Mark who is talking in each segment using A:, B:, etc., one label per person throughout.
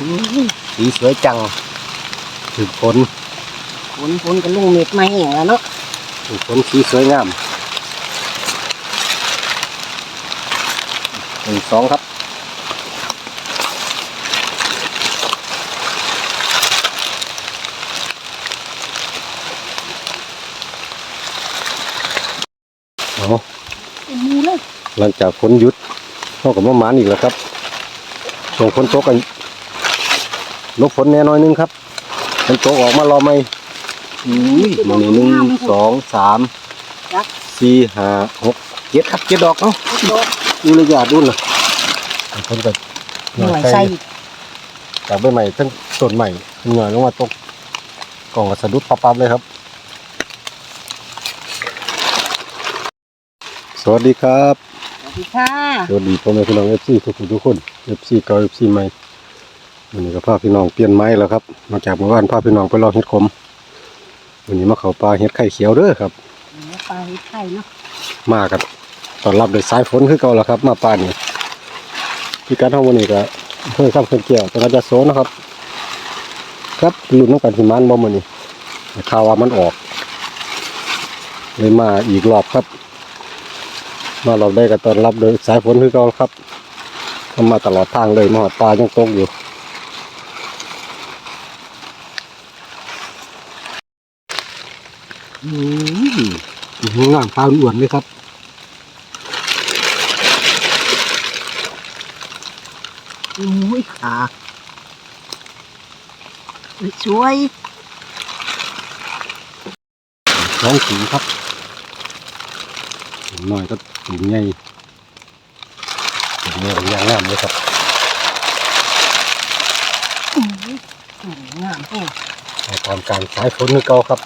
A: สีสวยจังถึกฝน
B: ฝนฝนกับลุงเม็ดมาแห้งแล้วเนาะ
A: ถึกฝนสีสวยงามหนึ่งสองครับเอา
B: เป็นมูเลย
A: หลังจากฝนหยุดเท่ากับว่าหมานอีกแล้วครับส่งฝนตกกัน ลบฝนแน่น้อยนึงครับฝนตกออกมารอไหมอุ้ยมันนี่หนึ่งสองสาม
B: จัก
A: สี่ห้าหกเจ็ดครับเจ็ดดอกเนาะ
B: โดด
A: ดูระยะดูนะฝนก็
B: หน่วยใส่
A: จากใบใหม่ทั้งต้นใหม่หน่อยลงมาตกกล่องก็สะดุดปั๊บๆเลยครับ สวัสดีครับ
B: สวัสดีค่ะ
A: สวัสดีพ่อแม่พี่น้องเอฟซีทุกคนทุกคนเอฟซีเก่าเอฟซีใหม่ วันนี้ก็พาพี่น้องเปลี่ยนไม้แล้วครับมาจากเมื่อวานพาพี่น้องไปลองเห็ดขมวันนี้มาเขาปลาเห็ดไข่เขียวเด้อครับ
B: เนื้อปลาเห็ดไข่เนาะ
A: มากันตอนรับโดวยสายฝนคือเก่าแล้วครับ มาป่านนี้พี่การทั้งวันนี้ก็เพิ่งข้ามเพิ่งเกี่ยวแต่ก็จะโซนนะครับ ครับลุ้นน้ำกันสิมันบ่มันนี่ข่าวว่ามันออกเลยมาอีกรอบครับ มาเราได้กันตอนรับโดยสายฝนคือเก่าครับทำมาตลอดทางเลยมาหอดปลายังตกอยู่ อืมงามปลาอ้วนเลยครับ
B: อุ้ยขาสวย
A: น้องสูงครับสูงหน่อยก็สูงใหญ่สูงใหญ่ก็ย่างงามเลยครับ
B: อุ้ยงามแห้ง
A: มาตามการสายฝนคือเก่าครับ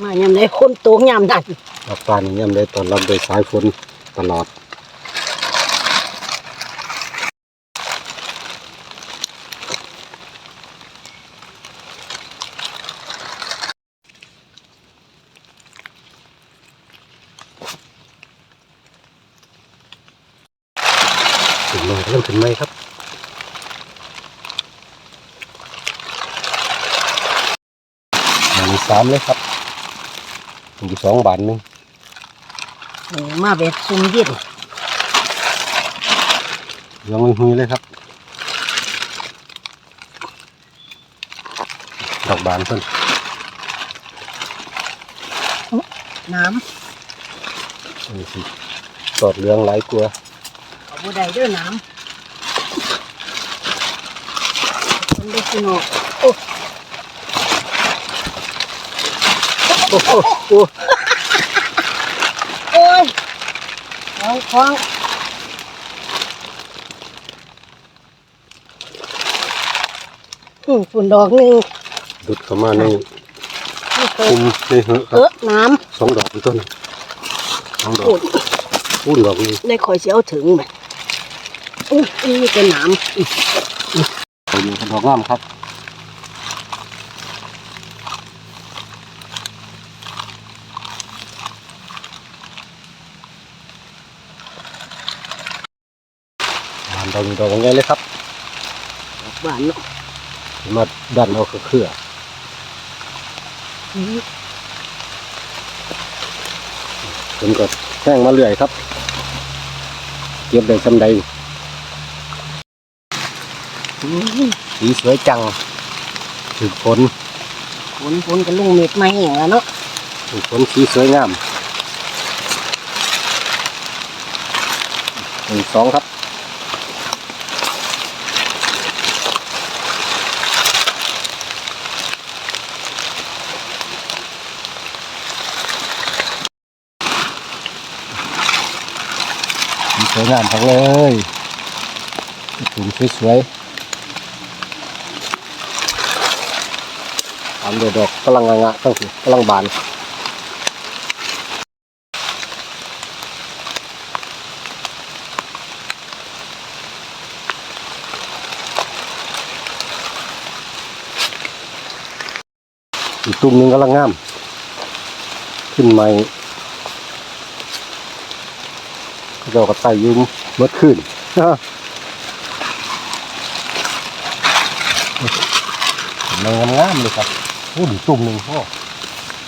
B: มายามได้คนโตงยามดัน
A: รับปลานี่ย่ำได้ตอนรับโดยสายฝนตลอดถึงหน่อยเริ่มถึงไหมครับหนึ่งสามเลยครับ หนึ่งสองบาทหนึง
B: เออมาแบบซุ่มเย็น
A: ยังไม่หุยเลยครับ ดอกบานเพิ่น
B: น้
A: นี่สิตอดเหลืองหลายกลัวาำ
B: เอาบัได้เด้อน้ำคนได้กินออกโอ้
A: โอ้โหโอ้
B: โอ้ยเอาของอืมฝุ่นดอกหนึ่ง
A: ดุดเข้ามาใน
B: นี่เคย
A: คุมในเหอะค
B: เอ
A: รับ
B: อน้
A: สองดอกเป็นต้นสองดำอก
B: ฝุ่น
A: ปุ้นดอกนี้
B: ได้คอยเสียวถึงไหมอุ้ยนี่เป็นน้ำอีก
A: เอาอยู่ดอกงามครับ ดอกนี้ดอกใหญ่เลยครับ
B: ดอกบานเนาะ
A: มาดันเอาเครือ
B: อืม
A: จนก็แห้งมาเรื่อยครับ เก็บได้สำใดสีสวยจังถึกฝน
B: ฝนฝนกับลุงเม็ดไมาแห้งแล้วเนาะ
A: ถึกฝนสีสวยงามหนึ่งสองครับ สวยงามทั้งเลยถุงสวยๆตามด้วยดอกกำลังงะตั้งสิกำลังบานอีกตุ่มนึงกำลังงาม ขึ้นใหม่ เราก็ไต่อยืมเมื่อคืนในงามๆเลยครับโอ้ดีตุ่มหนึ่งพ่อ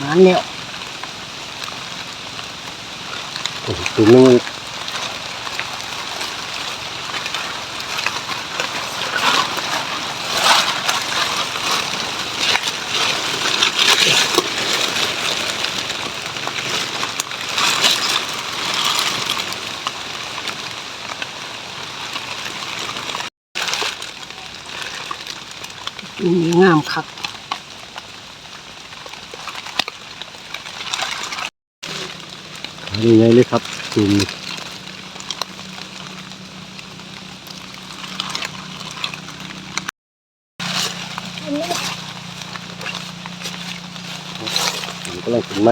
B: มาแล้ว
A: โอ้ตุ่มหนึ่ง
B: งามคัก
A: นี่ไงเลยครับตุ่มนี่มันกำลังกินไหม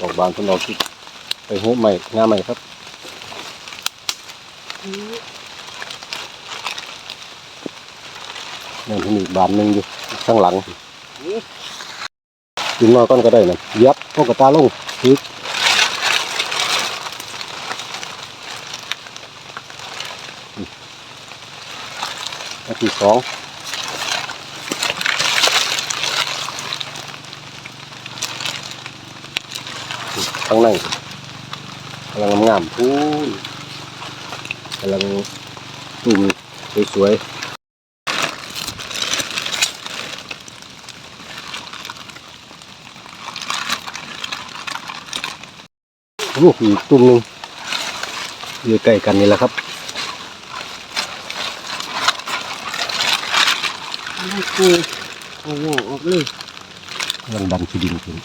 A: ดอกบานคนเราคิดไปหูใหม่งาใหม่ครับนั่นที่นี่บานหนึ่งอยู่ข้างหลังกินมาก้อนก็ได้นะยับพวกกระตาลงทิศที่สอง ข้างในกำลังงามๆพูนกำลังตุ่มสวยๆโอ้อีกตุ่มหนึ่งอยู่ใกล้กันนี่แหละครับ
B: ไม่กูเอาหัวออกเลย
A: ยังดันขี้ดินขึ้น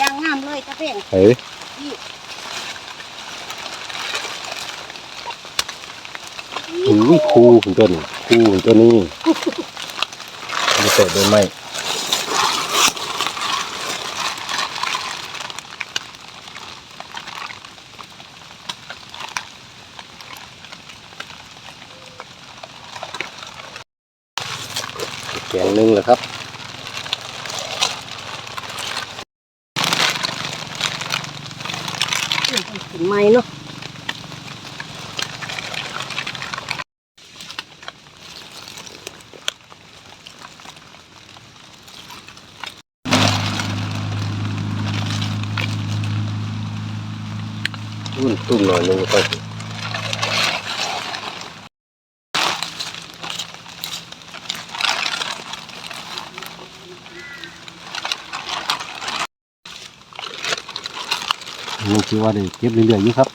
B: ยางงามเลยตะเพ่ง
A: เฮ้ยอุ้ยคูถึงต้นคูถึงต้นนี้จะเปิดโดนไหมแกงหนึงเลยครับ
B: ถึงไม้เนาะ
A: ตุ่มหน่อยนึงก็ได้ คือว่าได้เก็บเรื่อยๆอยู่ครับ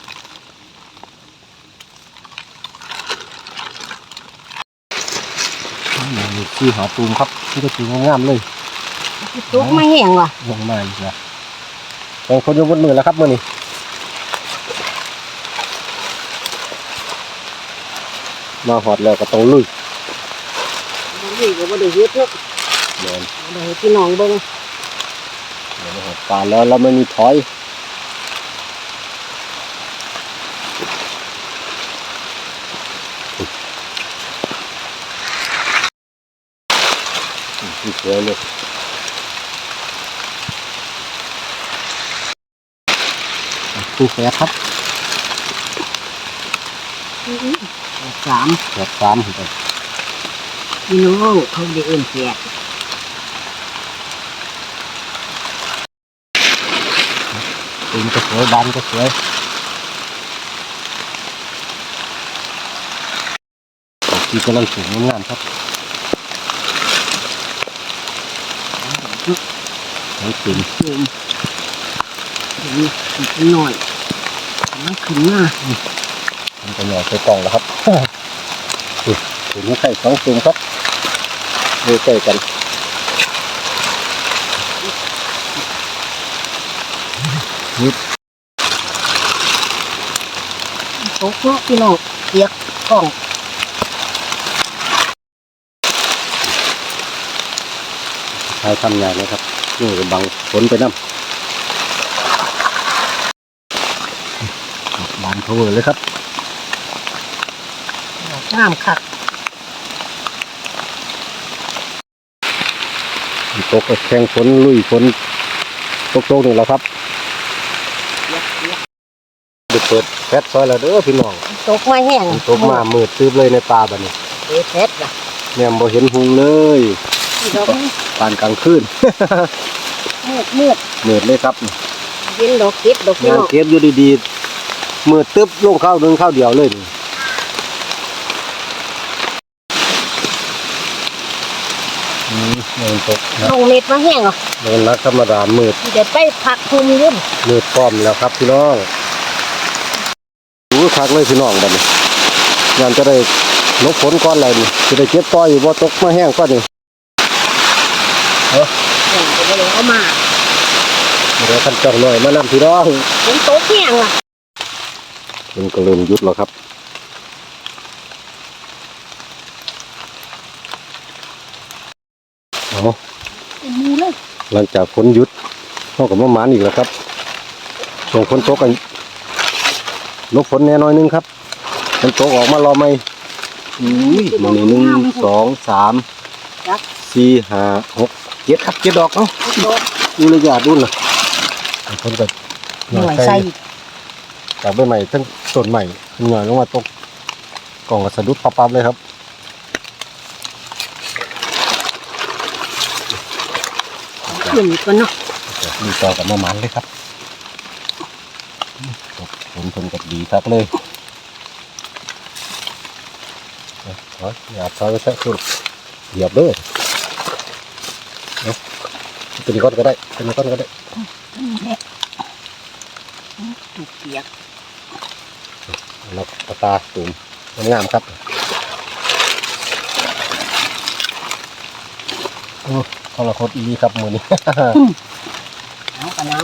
A: นี่คือหาตูมครับที่ก็ตูมงามๆเลย
B: ตุกไม่แห้งว่ะ
A: ลงมาอีกแล้วบางคนยกบนมือแล้วครับมือนี้มาหอดแล้วก็ต้องลุย
B: บ่ได้ก็บ่ได้เฮ็ดเนาะ
A: เดิน
B: บ่ได้ให้พี่น้องเบิ่ง
A: เดี๋ยวมาหอดปลาแล้วแล้วไม่มีถอย อืมสวยเลยตู้แฟครับ
B: สาม
A: แบบสามครับ
B: พี่
A: ให้ตีน
B: เติมนี่อีกหน่อยมันขึ้นมา
A: มันจะหน่อยใส่กล่องแล้วครับถึงไข่สองตุ่มครับเใกล้กัน
B: ตกเนาะพี่น้องเปียกกล้อง
A: ใช้ทำงานเลยครับนี่ก็บังฝนไปน้ำบานเพเวอร์เลยครับ
B: งามคัก
A: ตกก็แข่งฝนลุยฝนตกโตกนี่แหละครับ
B: เยอะเยอะ
A: เดี๋ยวเปิดแฟตซอยแล้วเด้อพี่น้อง
B: ตกมาแห้ง
A: มันตกมามืดตื้อเลยในป่าบัดนี้
B: เอะเพ็ดล่ะ
A: แม่มบ่เห็นหุงเลย
B: ที่ดอก
A: ปานกลางคืน
B: มืดมืด
A: มืดเลยครับ
B: เย็นดอกคิดดอกพี่
A: งาน
B: น้อง
A: เก็บอยู่ดีๆมืดตึ๊บลงข้าวหนึงข้าวเดียวเลยนี่อืมมันตกนะ
B: ลงเม็ดมาแห้งเหรอ
A: มันนักธรรมดามืด
B: ที่เดี๋ยวไปพักคุมยุ่น
A: มืดพร้อมแล้วครับพี่น้องดูคักเลยพี่น้องบัดนี้งานจะได้ลบฝนก้อนอะไรนี่จะได้เก็บต่ออยู่บ่ตกมาแห้งก้อนนี่
B: อย่างจะได้เอามา
A: เดี๋ยวขันจ้องหน่อยมานำพี่น้อง
B: ฝนตกแห้งล่ะ
A: มันก็เริ่มหยุดแล้วครับเอา
B: เป็นมูเลย
A: หลังจากฝนหยุดเท่ากับว่าหมานอีกแล้วครับส่งฝนตกกันลบฝนแน่น้อยหนึงครับฝนตกออกมารอไหมอุ้ยมันนี่หนึ่งสองสาม
B: จัก
A: สี่ห้าหก เจ็ดครับเจ็ดดอกเนาะ
B: ดอก
A: ดูเลยอย่าดุนนะฝนก็
B: หน่วยใส่
A: จากใบใหม่ทั้งต้นใหม่หน่อยลงมาตกกล่องก็สะดุดปั๊บๆเลยครับ
B: ขึ้นก่อนเนาะ
A: มีต่อกับมามันเลยครับผลผลกับดีครับเลยเอาอย่าซอยไปแทะสุดเหยียบเลยเอา เป็นก้อนก็ได้เป็นก้อนก็ได้
B: ถูกเปียก
A: แล้วตาตาตุ่มงามๆครับโอ้ทรคตอีครับมือนี้
B: เอากันเอา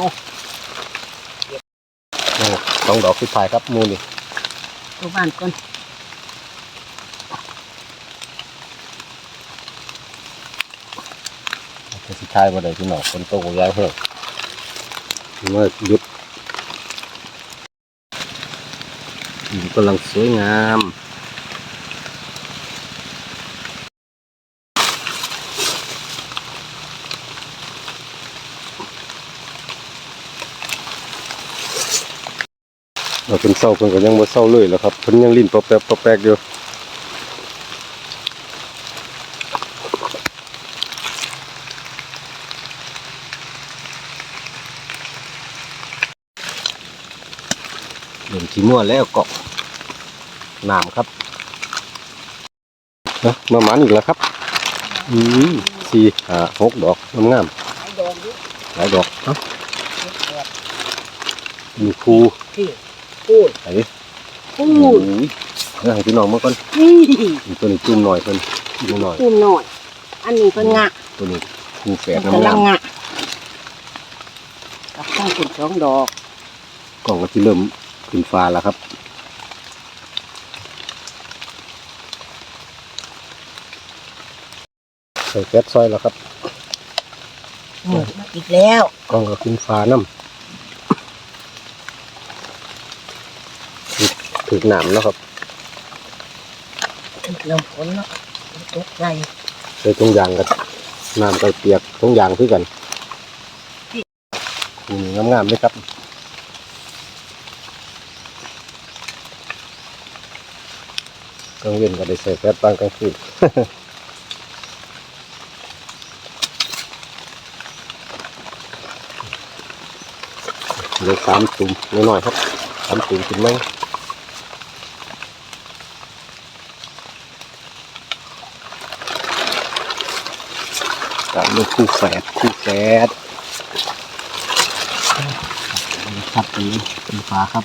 A: สองดอกสุดท้ายครับมือนี้
B: ตัวบ้านก่อน
A: เป็น สุดท้ายมาเลยพี่น้องคนโตกย้ายเพิ่มเมื่อหยุดหินกำลังสวยงามเราเป็นเศร้าเพิ่นก็ยังบ่เศร้าเลยแหล้วครับเพิ่นยังลิ้นปอแปบปอแปกอยู่ เริ่มสีม่วนแล้วเกาะน้ำครับเนาะมาหมันอีกแล้วครับ อืมสี่ห้าหกดอกงามงาม
B: ไอ้ดอกนี้
A: ๆหลายดอกเอ้า
B: แปด
A: มีคู
B: ที่พูด
A: ไหน
B: พู
A: โอ้
B: ด
A: ยเดี๋ยวให้พี่น้องมาก่อน
B: นี่
A: มีตัวนี้จุ่มหน่อยเพิ่นจุ่มหน่อย
B: พูดหน่อย อันนี้เป็นงะ
A: ตัวนี้คูแฝด
B: กำลั
A: งางม
B: งะกับข้างคุณสองดอก
A: ๆกล่องก็ที่เริ่ม ขึ้นฟ้าแล้วครับ ใส่แก๊สซอยแล้วครับ
B: อืมอีกแล้ว
A: กล่องก็ขึ้นฟ้าน้ำถึกหนามแล้วครับ
B: ถึงเริ่มฝนแล้วตกใจ
A: ใส่ตรงยางกับน้ำกับเปียกตรงยางคือกันนี่งามๆเลยครับ กลางเย็นก็ได้ใส่แฟตบางกลางคืนเหลือสามตุ่มน้อยๆครับสามตุ่มกินไหมตามด้วยคู่แฝดคู่แฝดครับตีเป็นฟ้าครับ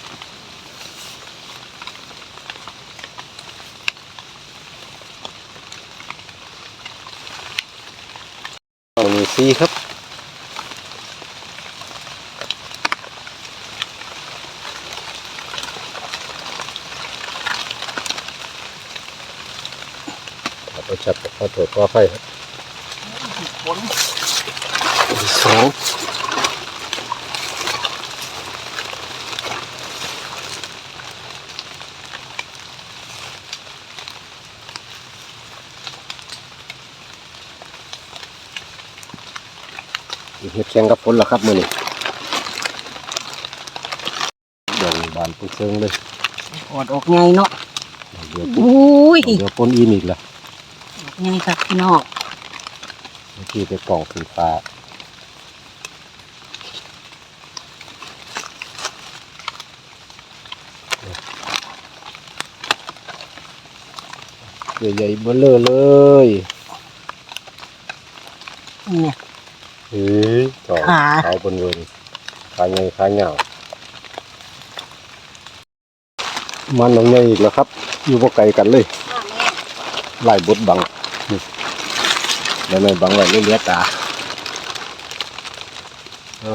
A: มีซีครับขอประชับขอตรวจขอไฟครับ
B: ฝน
A: สอง เฮ็ดแข่งกับฝนแล้วครับมื้อนี้ดองบานปุกเซิงเลย
B: อดอกไงเนาะ
A: เดี๋ยว
B: อุ้ย
A: เดี๋ยวฝนอีนอีกละ
B: ออกไงครับพี่น้อง
A: เมื่อกี้ไปกล่องขึ้นฟ้าใหญ่ๆเบ้อเลอเลย
B: เนี่ย
A: เฮ้ยจอ
B: ขา
A: ขาวบนเวินขาใหญ่ขาเหงามันลงใหญ่อีกแล้วครับ อยู่บ่ไกลกันเลยไล่บดบังนี่แล้วไม่บังไว้เลยเหลี้ยตาเอา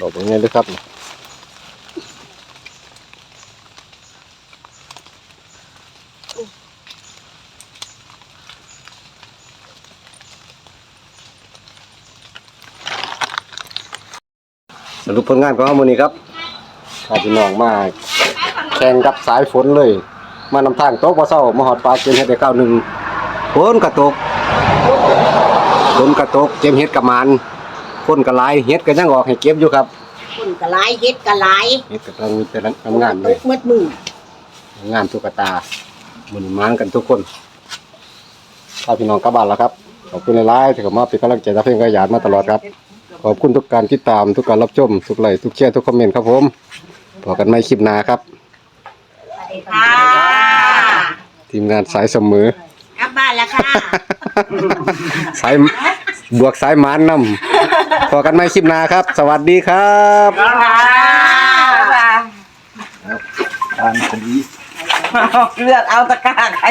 A: ดอกเป็นไงเลยครับ สรุปผลงานของเรามื้อนี้ครับพาพี่น้องมาแข่งกับสายฝนเลย มานำทางโต๊ะบ่เศร้ามาหอดปลาเกมเฮ็ดได้ข้าวหนึ่งฝนกระตกฝนกระตกเกมเฮ็ดกับมันคนกระลายเฮ็ดก็ยังออกให้เก็บอยู่ครับ
B: คนกะลายเฮ็ดกะลาย
A: เฮ็ดก็ต้องมีแต่ละงามๆเลย
B: มืดมืด
A: งามตุ๊กตามื้อนี้มานกันทุกคนพาพี่น้องกลับบ้านแล้วครับขอบคุณหลายๆที่เข้ามาเป็นกำลังใจและเพื่อนกระยานมาตลอดครับ ขอบคุณทุกการติดตามทุกการรับชม ทุกไลค์ทุกแชร์ทุกคอมเมนต์ครับผมพบกันใหม่คลิปหน้าครับ
B: ค่ะ
A: ทีมงานสายเสมอ
B: กลับบ้านแล้วค่ะ
A: สายบวกสายหมานนำพอกันใหม่คลิปหน้าครับ สวัสดีครับ
B: ค่ะ
A: การคดี
B: เลือดเอาตะกร้าใคร